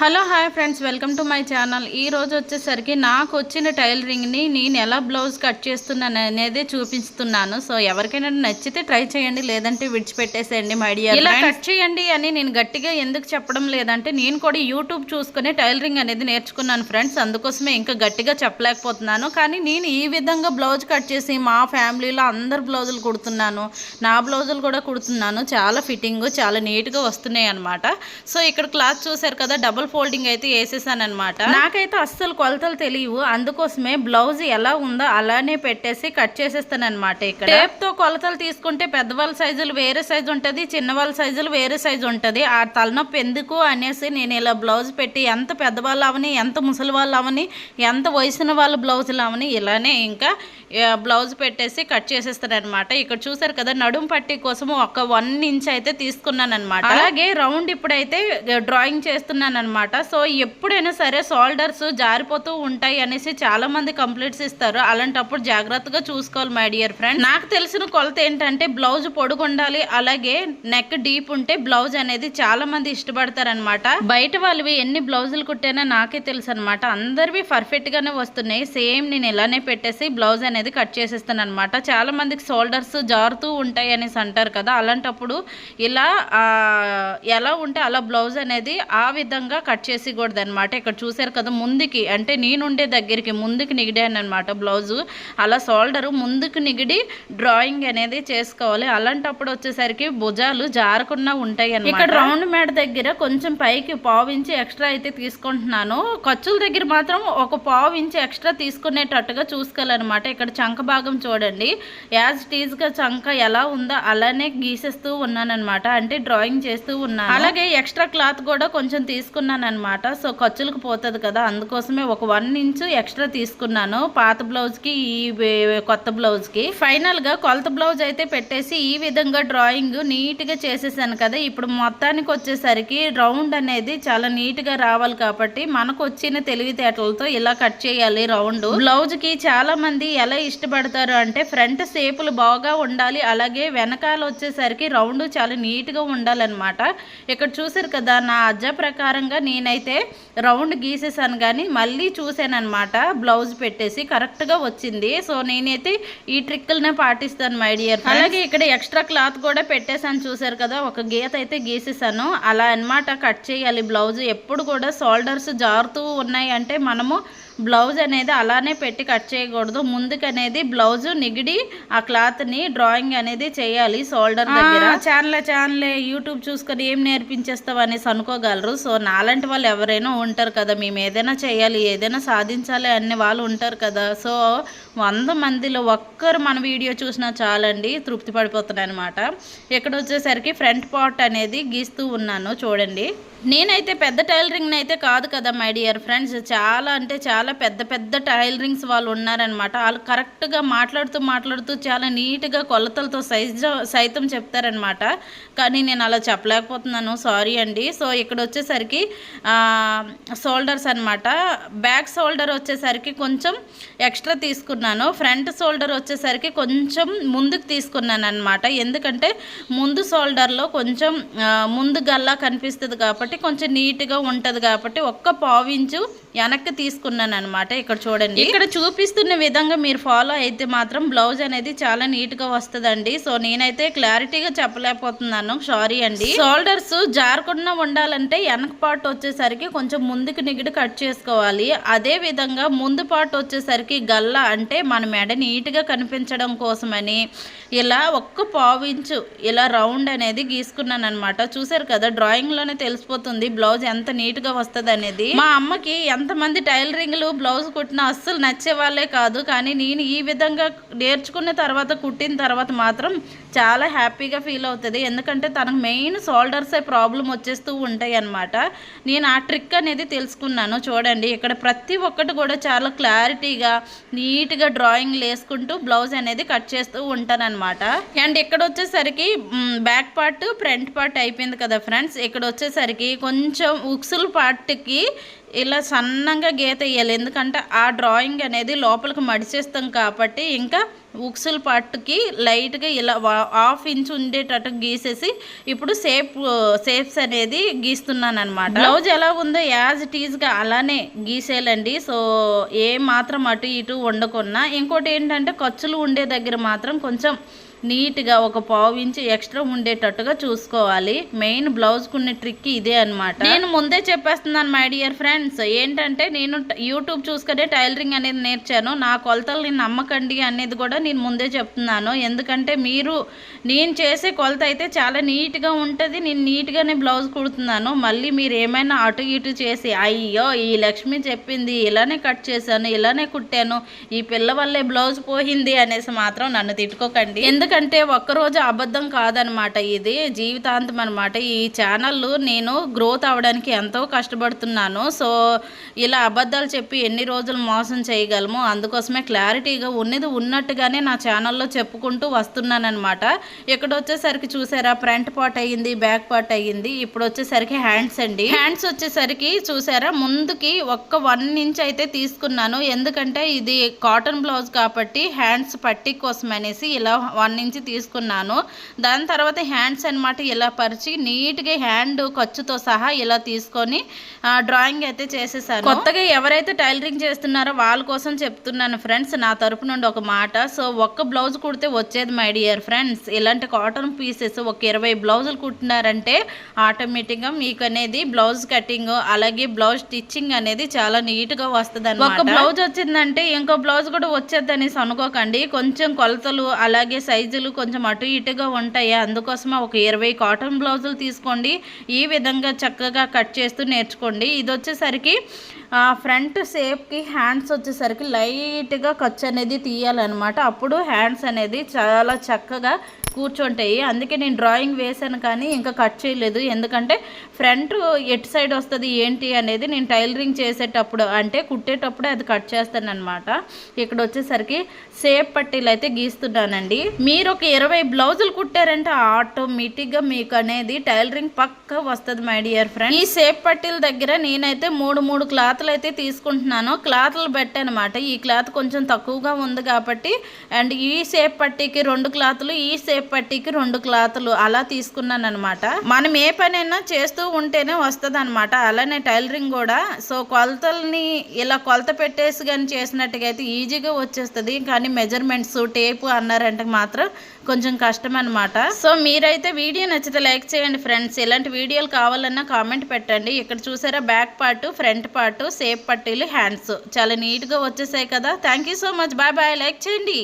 Hello hi friends. Welcome to my channel. ఈ రోజు వచ్చేసరికి నాకు వచ్చిన టైలరింగ్ని నేను ఎలా బ్లౌజ్ కట్ చేస్తున్నాను అనేది చూపిస్తున్నాను. సో ఎవరికైనా నచ్చితే ట్రై చేయండి లేదంటే విడిచిపెట్టేసేయండి మై డియర్ ఇలా కట్ చేయండి అని నేను గట్టిగా ఎందుకు చెప్పడం లేదంటే నేను కూడా యూట్యూబ్ చూసుకుని టైలరింగ్ అనేది నేర్చుకున్నాను ఫ్రెండ్స్. అందుకోసమే ఇంకా గట్టిగా చెప్పలేకపోతున్నాను. కానీ నేను ఈ విధంగా బ్లౌజ్ కట్ చేసి మా ఫ్యామిలీలో అందరు బ్లౌజులు కుడుతున్నాను. నా బ్లౌజులు కూడా కుడుతున్నాను. చాలా ఫిట్టింగ్ చాలా నీట్గా వస్తున్నాయి అనమాట సో ఇక్కడ క్లాత్ చూసారు కదా డబుల్ ఫోల్డింగ్ అయితే వేసేసాను అనమాట నాకైతే అస్సలు కొలతలు తెలియవు. అందుకోసమే బ్లౌజ్ ఎలా ఉందో అలానే పెట్టేసి కట్ చేసేస్తాను అనమాట ఇక్కడ. టేప్తో కొలతలు తీసుకుంటే పెద్దవాళ్ళ సైజులు వేరే సైజు ఉంటుంది చిన్నవాళ్ళ సైజులు వేరే సైజు ఉంటుంది. ఆ తలనొప్పి ఎందుకు అనేసి నేను ఇలా బ్లౌజ్ పెట్టి ఎంత పెద్దవాళ్ళు అవని ఎంత ముసలి వాళ్ళు అవని ఎంత వయసున్న వాళ్ళ బ్లౌజులు అవని ఇలానే ఇంకా బ్లౌజ్ పెట్టేసి కట్ చేసేస్తాను అనమాట ఇక్కడ చూసారు కదా నడుం పట్టి కోసం ఒక వన్ ఇంచ్ అయితే తీసుకున్నాను అనమాట అలాగే రౌండ్ ఇప్పుడైతే డ్రాయింగ్ చేస్తున్నాను అనమాట అనమాట సో ఎప్పుడైనా సరే షోల్డర్స్ జారిపోతూ ఉంటాయి అనేసి చాలా మంది కంప్లీట్స్ ఇస్తారు. అలాంటప్పుడు జాగ్రత్తగా చూసుకోవాలి మై డియర్ ఫ్రెండ్ నాకు తెలిసిన కొలత ఏంటంటే బ్లౌజ్ పొడుగు ఉండాలి అలాగే నెక్ డీప్ ఉంటే బ్లౌజ్ అనేది చాలా మంది ఇష్టపడతారనమాట బయట వాళ్ళవి ఎన్ని బ్లౌజులు కుట్టేనా నాకే తెలుసు అనమాట అందరివి పర్ఫెక్ట్ గానే వస్తున్నాయి. సేమ్ నేను ఇలానే పెట్టేసి బ్లౌజ్ అనేది కట్ చేసేస్తాను అనమాట చాలా మందికి షోల్డర్స్ జారుతూ ఉంటాయి అనేసి అంటారు కదా. అలాంటప్పుడు ఇలా ఎలా ఉంటే అలా బ్లౌజ్ అనేది ఆ విధంగా కట్ చేసేకూడదు అనమాట ఇక్కడ చూసారు కదా ముందుకి అంటే నేనుండే దగ్గరికి ముందుకు నిగిడాను అనమాట బ్లౌజు. అలా షోల్డర్ ముందుకు నిగిడి డ్రాయింగ్ అనేది చేసుకోవాలి. అలాంటప్పుడు వచ్చేసరికి భుజాలు జారకుండా ఉంటాయి అన్నమాట ఇక్కడ రౌండ్ మేడ దగ్గర కొంచెం పైకి పావు ఇంచి ఎక్స్ట్రా అయితే తీసుకుంటున్నాను. ఖర్చుల దగ్గర మాత్రం ఒక పావు ఇంచి ఎక్స్ట్రా తీసుకునేటట్టుగా చూసుకోవాలన్నమాట. ఇక్కడ చంక భాగం చూడండి. యాజ్ టీజ్గా చంక ఎలా ఉందో అలానే గీసేస్తూ ఉన్నానన్నమాట. అంటే డ్రాయింగ్ చేస్తూ ఉన్నాను. అలాగే ఎక్స్ట్రా క్లాత్ కూడా కొంచెం తీసుకున్నాను. అనమాట సో ఖర్చులకు పోతుంది కదా అందుకోసమే ఒక వన్ ఇంచ్ ఎక్స్ట్రా తీసుకున్నాను. పాత బ్లౌజ్కి ఈ కొత్త బ్లౌజ్కి. ఫైనల్గా కొలత బ్లౌజ్ అయితే పెట్టేసి ఈ విధంగా డ్రాయింగ్ నీట్గా చేసేసాను కదా. ఇప్పుడు మొత్తానికి వచ్చేసరికి రౌండ్ అనేది చాలా నీట్గా రావాలి కాబట్టి మనకు వచ్చిన తెలివితేటలతో ఇలా కట్ చేయాలి రౌండ్. బ్లౌజ్కి చాలా మంది ఎలా ఇష్టపడతారు అంటే ఫ్రంట్ షేపులు బాగా ఉండాలి అలాగే వెనకాల వచ్చేసరికి రౌండ్ చాలా నీట్గా ఉండాలన్నమాట. ఇక్కడ చూసారు కదా నా అజ్జ ప్రకారంగా నేనైతే రౌండ్ గీసేసాను కానీ మళ్ళీ చూసాను బ్లౌజ్ పెట్టేసి కరెక్ట్గా వచ్చింది. సో నేనైతే ఈ ట్రిక్కులనే పాటిస్తాను మై డియర్ అలాగే ఇక్కడ ఎక్స్ట్రా క్లాత్ కూడా పెట్టేసాను చూసారు కదా ఒక గీత అయితే గీసేసాను. అలా అన్నమాట కట్ చేయాలి బ్లౌజ్. ఎప్పుడు కూడా షోల్డర్స్ జారుతూ ఉన్నాయి అంటే మనము బ్లౌజ్ అనేది అలానే పెట్టి కట్ చేయకూడదు. ముందుకు అనేది బ్లౌజ్ నిగిడి ఆ క్లాత్ని డ్రాయింగ్ అనేది చేయాలి షోల్డర్ దగ్గర. ఛానలే ఛానలే యూట్యూబ్ చూసుకొని ఏం నేర్పించేస్తావు అనేసి అనుకోగలరు. సో నాలాంటి వాళ్ళు ఎవరైనా ఉంటారు కదా మేము ఏదైనా చేయాలి ఏదైనా సాధించాలి అనే వాళ్ళు ఉంటారు కదా. సో వంద మందిలో ఒక్కరు మన వీడియో చూసినా చాలండి తృప్తి పడిపోతున్నాయి అనమాట ఇక్కడ వచ్చేసరికి ఫ్రంట్ పార్ట్ అనేది గీస్తూ ఉన్నాను చూడండి. నేనైతే పెద్ద టైలరింగ్ అయితే కాదు కదా మై డియర్ ఫ్రెండ్స్ చాలా అంటే చాలా పెద్ద పెద్ద టైలరింగ్స్ వాళ్ళు ఉన్నారనమాట వాళ్ళు కరెక్ట్గా మాట్లాడుతూ మాట్లాడుతూ చాలా నీట్గా కొలతలతో సైజ్ సైతం చెప్తారనమాట కానీ నేను అలా చెప్పలేకపోతున్నాను. సారీ అండి. సో ఇక్కడ వచ్చేసరికి షోల్డర్స్ అనమాట బ్యాక్ షోల్డర్ వచ్చేసరికి కొంచెం ఎక్స్ట్రా తీసుకున్నాను. ఫ్రంట్ షోల్డర్ వచ్చేసరికి కొంచెం ముందుకు తీసుకున్నాను అనమాట ఎందుకంటే ముందు షోల్డర్లో కొంచెం ముందు గల్లా కనిపిస్తుంది కాబట్టి కొంచెం నీట్గా ఉంటుంది కాబట్టి ఒక్క పావు ఇంచు వెనక్కి తీసుకున్నాను అనమాట ఇక్కడ చూడండి. ఇక్కడ చూపిస్తున్న విధంగా మీరు ఫాలో అయితే మాత్రం బ్లౌజ్ అనేది చాలా నీట్గా వస్తుందండి. సో నేనైతే క్లారిటీగా చెప్పలేకపోతున్నాను. సారీ అండి. షోల్డర్స్ జారకుండా ఉండాలంటే వెనక పార్ట్ వచ్చేసరికి కొంచెం ముందుకు నిగిడి కట్ చేసుకోవాలి. అదే విధంగా ముందు పార్ట్ వచ్చేసరికి గల్ల అంటే మన మెడ నీట్గా కనిపించడం కోసమని ఇలా ఒక్క పావు ఇంచు ఇలా రౌండ్ అనేది గీసుకున్నాను అనమాట చూసారు కదా డ్రాయింగ్లోనే తెలిసిపోతుంది బ్లౌజ్ ఎంత నీట్గా వస్తుంది అనేది మా అమ్మకి ఎంత కొంతమంది టైలరింగ్లు బ్లౌజ్ కుట్టిన అస్సలు నచ్చే వాళ్ళే కాదు. కానీ నేను ఈ విధంగా నేర్చుకున్న తర్వాత కుట్టిన తర్వాత మాత్రం చాలా హ్యాపీగా ఫీల్ అవుతుంది. ఎందుకంటే తనకు మెయిన్ షోల్డర్సే ప్రాబ్లం వచ్చేస్తూ ఉంటాయి అన్నమాట నేను ఆ ట్రిక్ అనేది తెలుసుకున్నాను. చూడండి ఇక్కడ ప్రతి ఒక్కటి కూడా చాలా క్లారిటీగా నీట్గా డ్రాయింగ్ వేసుకుంటూ బ్లౌజ్ అనేది కట్ చేస్తూ ఉంటానన్నమాట. అండ్ ఇక్కడ వచ్చేసరికి బ్యాక్ పార్ట్ ఫ్రంట్ పార్ట్ అయిపోయింది కదా ఫ్రెండ్స్. ఇక్కడ వచ్చేసరికి కొంచెం ఉక్సుల పార్ట్కి ఇలా సన్నంగా గీత వేయాలి. ఎందుకంటే ఆ డ్రాయింగ్ అనేది లోపలికి మడిచేస్తాం కాబట్టి ఇంకా ఉక్సుల పట్టుకి లైట్గా ఇలా హాఫ్ ఇంచ్ ఉండేటట్టు గీసేసి ఇప్పుడు సేప్ సేప్స్ అనేది గీస్తున్నాను అనమాట బ్లౌజ్ ఎలా ఉందో యాజ్ ఇట్ ఈజ్గా అలానే గీసేయాలండి. సో ఏ మాత్రం అటు ఇటు ఉండకున్నా ఇంకోటి ఏంటంటే ఖర్చులు ఉండే దగ్గర మాత్రం కొంచెం నీట్గా ఒక పావు ఇంచు ఎక్స్ట్రా ఉండేటట్టుగా చూసుకోవాలి. మెయిన్ బ్లౌజ్కున్న ట్రిక్ ఇదే అన్నమాట. నేను ముందే చెప్పేస్తున్నాను మై డియర్ ఫ్రెండ్స్. ఏంటంటే నేను యూట్యూబ్ చూసుకునే టైలరింగ్ అనేది నేర్చాను. నా కొలతల్ని నమ్మకండి అనేది కూడా నేను ముందే చెప్తున్నాను. ఎందుకంటే మీరు నేను చేసే కొలత అయితే చాలా నీట్గా ఉంటుంది. నేను నీట్గానే బ్లౌజ్ కుడుతున్నాను. మళ్ళీ మీరు ఏమైనా అటు ఇటు చేసి అయ్యో ఈ లక్ష్మి చెప్పింది ఇలానే కట్ చేశాను ఇలానే కుట్టాను ఈ పిల్ల వల్లే బ్లౌజ్ పోయింది అనేసి మాత్రం నన్ను తిట్టుకోకండి. ఎందుకంటే ఒక్కరోజు అబద్ధం కాదనమాట ఇది. జీవితాంతం అనమాట ఈ ఛానల్ నేను గ్రోత్ అవ్వడానికి ఎంతో కష్టపడుతున్నాను. సో ఇలా అబద్ధాలు చెప్పి ఎన్ని రోజులు మోసం చేయగలము అందుకోసమే క్లారిటీగా ఉన్నది ఉన్నట్టుగానే నా ఛానల్లో చెప్పుకుంటూ వస్తున్నానమాట ఇక్కడ వచ్చేసరికి చూసారా ఫ్రంట్ పార్ట్ అయ్యింది బ్యాక్ పార్ట్ అయ్యింది ఇప్పుడు వచ్చేసరికి హ్యాండ్స్ అండి. హ్యాండ్స్ వచ్చేసరికి చూసారా ముందుకి ఒక్క వన్ ఇంచ్ అయితే తీసుకున్నాను. ఎందుకంటే ఇది కాటన్ బ్లౌజ్ కాబట్టి హ్యాండ్స్ పట్టి కోసం అనేసి ఇలా వన్ ఇంచ్ తీసుకున్నాను. దాని తర్వాత హ్యాండ్స్ అన్నమాట ఇలా పరిచి నీట్గా హ్యాండ్ ఖర్చుతో సహా ఇలా తీసుకొని డ్రాయింగ్ అయితే చేసేసాను. కొత్తగా ఎవరైతే టైలరింగ్ చేస్తున్నారో వాళ్ళ కోసం చెప్తున్నాను ఫ్రెండ్స్ నా తరపు నుండి ఒక మాట. సో ఒక్క బ్లౌజ్ కుడితే వచ్చేది మై డియర్ ఫ్రెండ్స్. ఇలాంటి కాటన్ పీసెస్ ఒక ఇరవై బ్లౌజులు కుట్టినారంటే ఆటోమేటిక్గా మీకు అనేది బ్లౌజ్ కటింగ్ అలాగే బ్లౌజ్ స్టిచ్చింగ్ అనేది చాలా నీట్గా వస్తుంది ఒక బ్లౌజ్ వచ్చిందంటే ఇంకో బ్లౌజ్ కూడా వచ్చేది అనేసి అనుకోకండి. కొంచెం కొలతలు అలాగే సైజులు కొంచెం అటు ఇటుగా ఉంటాయి. అందుకోసమే ఒక ఇరవై కాటన్ బ్లౌజులు తీసుకోండి. ఈ విధంగా చక్కగా కట్ చేస్తూ నేర్చుకోండి. ఇది వచ్చేసరికి ఫ్రంట్ షేప్కి హ్యాండ్స్ వచ్చేసరికి లైట్గా ఖర్చు అనేది తీయాలన్నమాట. అప్పుడు హ్యాండ్స్ అనేది చాలా చక్కగా కూర్చుంటాయి. అందుకే నేను డ్రాయింగ్ వేశాను కానీ ఇంకా కట్ చేయలేదు. ఎందుకంటే ఫ్రంట్ ఎటు సైడ్ వస్తుంది ఏంటి అనేది నేను టైలరింగ్ చేసేటప్పుడు అంటే కుట్టేటప్పుడు అది కట్ చేస్తాను అనమాట ఇక్కడ వచ్చేసరికి సేప్ పట్టీలు అయితే గీస్తున్నానండి. మీరు ఒక ఇరవై బ్లౌజులు కుట్టారంటే ఆటోమేటిక్గా మీకు అనేది టైలరింగ్ పక్క వస్తుంది మై డియర్ ఫ్రెండ్ ఈ సేప్ పట్టీల దగ్గర నేనైతే మూడు మూడు క్లాత్లు అయితే తీసుకుంటున్నాను. క్లాత్లు పెట్టానమాట. ఈ క్లాత్ కొంచెం తక్కువగా ఉంది కాబట్టి అండ్ ఈ సేప్ పట్టీకి రెండు క్లాత్లు ఈ సేప్ పట్టికి రెండు క్లాత్లు అలా తీసుకున్నాను అనమాట మనం ఏ పనైనా చేస్తూ ఉంటేనే వస్తుంది అనమాట అలానే టైలరింగ్ కూడా. సో కొలతల్ని ఇలా కొలత పెట్టేసి కానీ చేసినట్టుగా అయితే ఈజీగా వచ్చేస్తుంది. కానీ మెజర్మెంట్స్ టేపు అన్నారంటే మాత్రం కొంచెం కష్టం అనమాట సో మీరైతే వీడియో నచ్చితే లైక్ చేయండి ఫ్రెండ్స్. ఇలాంటి వీడియోలు కావాలన్నా కామెంట్ పెట్టండి. ఇక్కడ చూసారా back part front part safe పట్టీలు హ్యాండ్స్. చాలా నీట్గా వచ్చేసాయి కదా. Thank you so much. Bye bye. Like చేయండి.